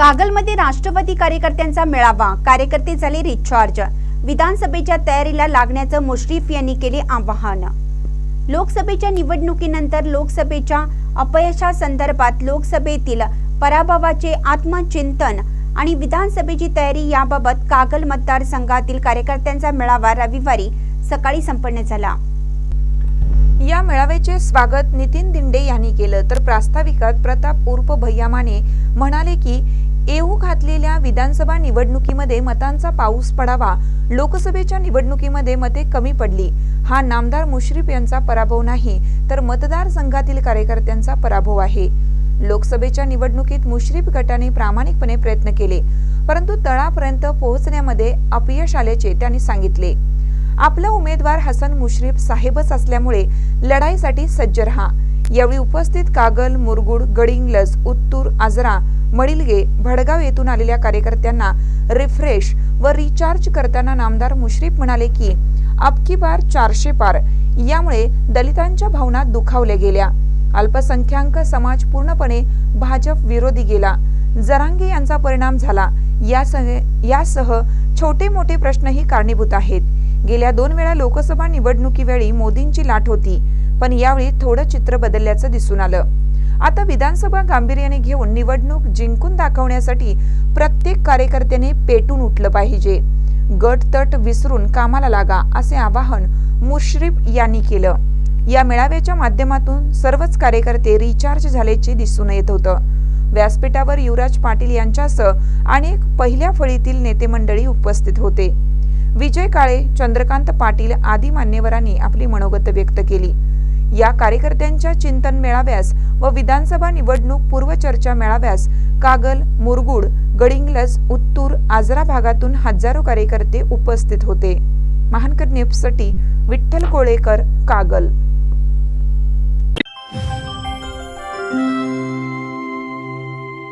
कागलमध्ये राष्ट्रवादी कार्यकर्त्यांचा मेळावा. कार्यकर्ते झाले रिचार्ज विधानसभेच्या तयारीला लागण्याचं मुश्रीफ यांनी केले आवाहन. लोकसभेच्या निवडणुकीनंतर लोकसभेच्या अपयशासंदर्भात लोकसभेतील पराभवाचे आत्मचिंतन आणि विधानसभेची तयारी याबाबत कागल मतदारसंघातील कार्यकर्त्यांचा मेळावा रविवारी सकाळी संपन्न झाला. या मेळाव्याचे स्वागत नितीन दिंडे यांनी केलं. तर प्रास्ताविकात प्रताप उर्फ भैया माने म्हणाले की येऊ घातलेल्या विधानसभा निवडणुकीमध्ये मतांचा पाऊस पडावा. लोकसभेच्या निवडणुकीमध्ये मते कमी पडली. हा नामदार मुश्रीफ यांचा पराभव नाही तर मतदारसंघातील कार्यकर्त्यांचा पराभव आहे. लोकसभेच्या निवडणुकीत मुश्रीफ गटाने प्रामाणिकपणे प्रयत्न केले परंतु तळापर्यंत पोहोचण्यामध्ये अपयश आल्याचे त्यांनी सांगितले. आपला उमेदवार हसन मुश्रीफ साहेबच असल्यामुळे लढाईसाठी सज्ज रहा. यावेळी उपस्थित कागल मुरगुड गडिंग्लज उत्तूर आजरा मडिलगे भडगाव येथून आलेल्या कार्यकर्त्यांना रिफ्रेश व रिचार्ज करताना नामदार मुश्रीफ म्हणाले की अबकी बार चारशे पार. यामुळे दलितांच्या भावना दुखावल्या गेल्या. अल्पसंख्याक समाज पूर्णपणे भाजप विरोधी गेला. जरांगे यांचा परिणाम झाला. यासह यासह छोटे मोठे प्रश्नही कारणीभूत आहेत. गेल्या दोन वेळा लोकसभा निवडणुकीवेळी मोदींची लाट होती पण यावेळी थोडं चित्र बदलल्याचं दिसून आलं. आता विधानसभा गांभीर्याने घेऊन निवडणूक जिंकून दाखवण्यासाठी प्रत्येक कार्यकर्त्याने पेटून उठलं पाहिजे. गट तट विसरून कामाला लागा असे आवाहन मुश्रीफ यांनी केलं. या मेळाव्याच्या माध्यमातून सर्वच कार्यकर्ते रिचार्ज झाल्याचे दिसून येत होतं. व्यासपीठावर युवराज पाटील यांच्यासह अनेक पहिल्या फळीतील नेते मंडळी उपस्थित होते. विजय काळे चंद्रकांत पाटील आदी मान्यवरांनी आपली मनोगत व्यक्त केली. या कार्यकर्त्यांच्या चिंतन मेळाव्यास व विधानसभा निवडणूक पूर्वचर्चा मेळाव्यास कागल मुरगुड गडिंगलज उत्तूर आजरा भागातून हजारो कार्यकर्ते उपस्थित होते. महानकर न्यूजसाठी विठ्ठल कोळेकर कागल.